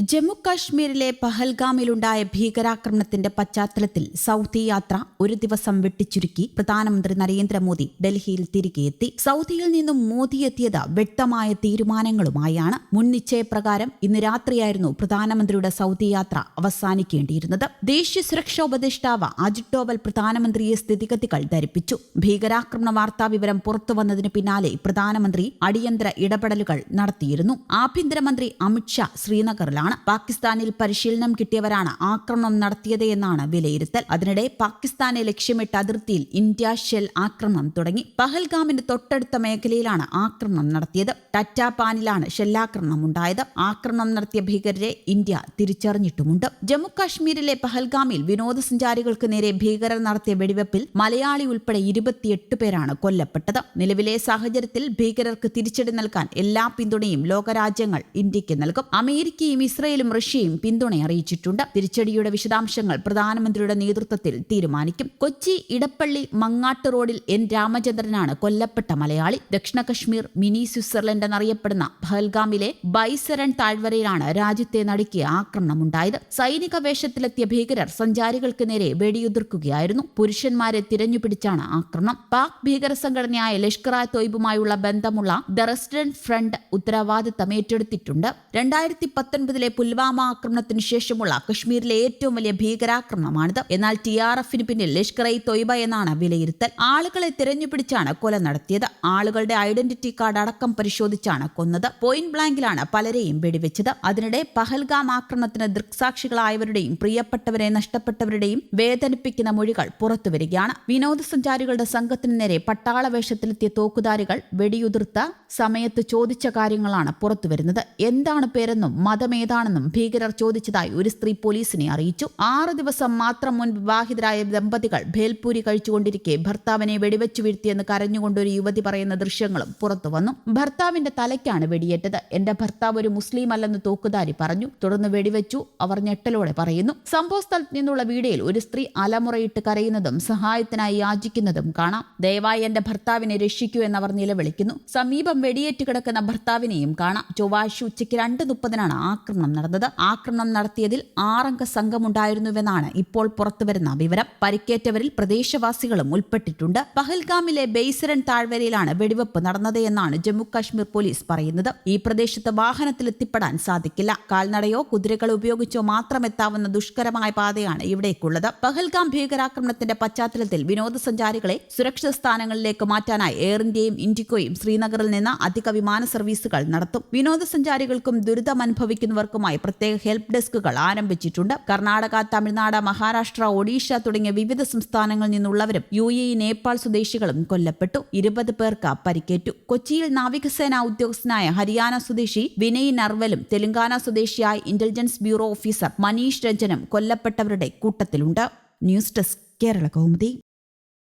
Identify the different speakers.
Speaker 1: ജമ്മു കാശ്മീരിലെ പഹൽഗാമിലുണ്ടായ ഭീകരാക്രമണത്തിന്റെ പശ്ചാത്തലത്തിൽ സൗദി യാത്ര ഒരു ദിവസം വെട്ടിച്ചുരുക്കി. പ്രധാനമന്ത്രി നരേന്ദ്രമോദി ഡൽഹിയിൽ തിരികെ എത്തി സൗദിയിൽ നിന്നും മോദി എത്തിയത് വ്യക്തമായ തീരുമാനങ്ങളുമായാണ്. മുൻ നിശ്ചയപ്രകാരം ഇന്ന് രാത്രിയായിരുന്നു പ്രധാനമന്ത്രിയുടെ സൗദി യാത്ര അവസാനിക്കേണ്ടിയിരുന്നത്. ദേശീയ സുരക്ഷാ ഉപദേഷ്ടാവ് അജിത് ഡോവൽ പ്രധാനമന്ത്രിയെ സ്ഥിതിഗതികൾ ധരിപ്പിച്ചു. ഭീകരാക്രമണ വാർത്താ വിവരം പുറത്തുവന്നതിന് പിന്നാലെ പ്രധാനമന്ത്രി അടിയന്തര ഇടപെടലുകൾ നടത്തിയിരുന്നു. ആഭ്യന്തരമന്ത്രി അമിത്ഷാ ശ്രീനഗറിലാണ്. പാകിസ്ഥാനിൽ പരിശീലനം കിട്ടിയവരാണ് ആക്രമണം നടത്തിയത് എന്നാണ് വിലയിരുത്തൽ. അതിനിടെ പാകിസ്ഥാനെ ലക്ഷ്യമിട്ട അതിർത്തിയിൽ ഇന്ത്യ ഷെൽ ആക്രമണം തുടങ്ങി. പഹൽഗാമിന്റെ തൊട്ടടുത്ത മേഖലയിലാണ് ആക്രമണം നടത്തിയത്. ടറ്റാപാനിലാണ് ഷെല്ലാക്രമണം ഉണ്ടായത്. ആക്രമണം നടത്തിയ ഭീകരരെ ഇന്ത്യ തിരിച്ചറിഞ്ഞിട്ടുമുണ്ട്. ജമ്മുകാശ്മീരിലെ പഹൽഗാമിൽ വിനോദസഞ്ചാരികൾക്ക് നേരെ ഭീകരർ നടത്തിയ വെടിവെപ്പിൽ മലയാളി ഉൾപ്പെടെ ഇരുപത്തിയെട്ട് പേരാണ് കൊല്ലപ്പെട്ടത്. നിലവിലെ സാഹചര്യത്തിൽ ഭീകരർക്ക് തിരിച്ചടി നൽകാൻ എല്ലാ പിന്തുണയും ലോകരാജ്യങ്ങൾ ഇന്ത്യയ്ക്ക് നൽകും. അമേരിക്കയും ഇസ്രയേലും റഷ്യയും പിന്തുണ അറിയിച്ചിട്ടുണ്ട്. തിരിച്ചടിയുടെ വിശദാംശങ്ങൾ പ്രധാനമന്ത്രിയുടെ നേതൃത്വത്തിൽ തീരുമാനിക്കും. കൊച്ചി ഇടപ്പള്ളി മങ്ങാട്ട് റോഡിൽ എൻ രാമചന്ദ്രനാണ് കൊല്ലപ്പെട്ട മലയാളി. ദക്ഷിണ കശ്മീർ മിനി സ്വിറ്റ്സർലൻഡ് എന്നറിയപ്പെടുന്ന പഹൽഗാമിലെ ബൈസരൺ താഴ്വരയിലാണ് രാജ്യത്തെ നടുക്കിയ ആക്രമണമുണ്ടായത്. സൈനിക വേഷത്തിലെത്തിയ ഭീകരർ സഞ്ചാരികൾക്ക് നേരെ വെടിയുതിർക്കുകയായിരുന്നു. പുരുഷന്മാരെ തിരഞ്ഞുപിടിച്ചാണ് ആക്രമണം. പാക് ഭീകര സംഘടനയായ ലഷ്കർ ഇ തൊയ്ബുമായുള്ള ബന്ധമുള്ള ദ റെസിഡന്റ് ഫ്രണ്ട് ഉത്തരവാദിത്തം ഏറ്റെടുത്തിട്ടുണ്ട്. രണ്ടായിരത്തി പത്തൊൻപതിലെ പുൽവാമ ആക്രമണത്തിന് ശേഷമുള്ള കശ്മീരിലെ ഏറ്റവും വലിയ ഭീകരാക്രമണമാണിത്. എന്നാൽ ടി ആർ എഫിന് പിന്നിൽ ലഷ്കർ ഇ തൊയ്ബ എന്നാണ് വിലയിരുത്തൽ. ആളുകളെ തിരഞ്ഞുപിടിച്ചാണ് കൊല നടത്തിയത്. ആളുകളുടെ ഐഡന്റിറ്റി കാർഡ് അടക്കം പരിശോധിച്ചാണ് കൊന്നത്. പോയിന്റ് ബ്ലാങ്കിലാണ് പലരെയും വെടിവെച്ചത്. അതിനിടെ പഹൽഗാം ആക്രമണത്തിന് ദൃക്സാക്ഷികളായവരുടെയും പ്രിയപ്പെട്ടവരെ നഷ്ടപ്പെട്ടവരുടെയും വേദനിപ്പിക്കുന്ന മൊഴികൾ പുറത്തുവരികയാണ്. വിനോദസഞ്ചാരികളുടെ സംഘത്തിന് നേരെ പട്ടാള വേഷത്തിലെത്തിയ തോക്കുധാരികൾ വെടിയുതിർത്ത സമയത്ത് ചോദിച്ച കാര്യങ്ങളാണ് പുറത്തുവരുന്നത്. എന്താണ് പേരെന്നും മതമേതാണെന്നും ഭീകരർ ചോദിച്ചതായി ഒരു സ്ത്രീ പോലീസിനെ അറിയിച്ചു. ആറ് ദിവസം മാത്രം മുൻ വിവാഹിതരായ ദമ്പതികൾ ഭേൽപൂരി കഴിച്ചുകൊണ്ടിരിക്കെ ഭർത്താവിനെ വെടിവെച്ചു വീഴ്ത്തിയെന്ന് കരഞ്ഞുകൊണ്ട് ഒരു യുവതി പറയുന്ന ദൃശ്യങ്ങളും പുറത്തുവന്നു ഭർത്താവിന്റെ തലയ്ക്കാണ് വെടിയേറ്റത്. എന്റെ ഭർത്താവ് ഒരു മുസ്ലിം അല്ലെന്ന് തോക്കുധാരി പറഞ്ഞു. തുടർന്ന് വെടിവെച്ചു. അവർ ഞെട്ടലോടെ പറയുന്നു. സംഭവ സ്ഥലത്ത് നിന്നുള്ള വീഡിയോയിൽ ഒരു സ്ത്രീ അലമുറയിട്ട് കരയുന്നതും സഹായത്തിനായി യാചിക്കുന്നതും കാണാം. ദയവായി എന്റെ ഭർത്താവിനെ രക്ഷിക്കൂ എന്നവർ നിലവിളിക്കുന്നു. സമീപം വെടിയേറ്റ് കിടക്കുന്ന ഭർത്താവിനെയും കാണാം. ചൊവ്വാഴ്ച ഉച്ചയ്ക്ക് രണ്ട് മുപ്പതിനാണ് ആക്രമണം നടന്നത്. ആക്രമണം നടത്തിയതിൽ ആറംഗ സംഘമുണ്ടായിരുന്നുവെന്നാണ് ഇപ്പോൾ പുറത്തുവരുന്ന വിവരം. പരിക്കേറ്റവരിൽ പ്രദേശവാസികളും ഉൾപ്പെട്ടിട്ടുണ്ട്. പഹൽഗാമിലെ ബെയ്സരൻ താഴ്വരയിലാണ് വെടിവെപ്പ് നടന്നത് എന്നാണ് ജമ്മു കാശ്മീർ പോലീസ് പറയുന്നത്. ഈ പ്രദേശത്ത് വാഹനത്തിൽ എത്തിപ്പെടാൻ സാധിക്കില്ല. കാൽനടയോ കുതിരകൾ ഉപയോഗിച്ചോ മാത്രം എത്താവുന്ന ദുഷ്കരമായ പാതയാണ് ഇവിടേക്കുള്ളത്. പഹൽഗാം ഭീകരാക്രമണത്തിന്റെ പശ്ചാത്തലത്തിൽ വിനോദസഞ്ചാരികളെ സുരക്ഷിത സ്ഥാനങ്ങളിലേക്ക് മാറ്റാനായി എയർ ഇന്ത്യയും ഇൻഡിക്കോയും ശ്രീനഗറിൽ നിന്ന് അധിക വിമാന സർവീസുകൾ നടത്തും. വിനോദസഞ്ചാരികൾക്കും ദുരിതമനുഭവിക്കുന്നവർക്കുമായി പ്രത്യേക ഹെൽപ്പ് ഡെസ്കുകൾ ആരംഭിച്ചിട്ടുണ്ട്. കർണാടക തമിഴ്നാട് മഹാരാഷ്ട്ര ഒഡീഷ തുടങ്ങിയ വിവിധ സംസ്ഥാനങ്ങളിൽ നിന്നുള്ളവരും യു എ നേപ്പാൾ സ്വദേശികളും കൊല്ലപ്പെട്ടു. ഇരുപത് പേർക്ക് പരിക്കേറ്റു. കൊച്ചിയിൽ നാവികസേന ഉദ്യോഗസ്ഥനായ ഹരിയാന സ്വദേശി വിനയ് നർവലും തെലങ്കാന സ്വദേശിയായ ഇന്റലിജൻസ് ബ്യൂറോ ഓഫീസർ മനീഷ് രഞ്ജനും കൊല്ലപ്പെട്ടവരുടെ കൂട്ടത്തിലുണ്ട്. News desk Kerala Kaumudi.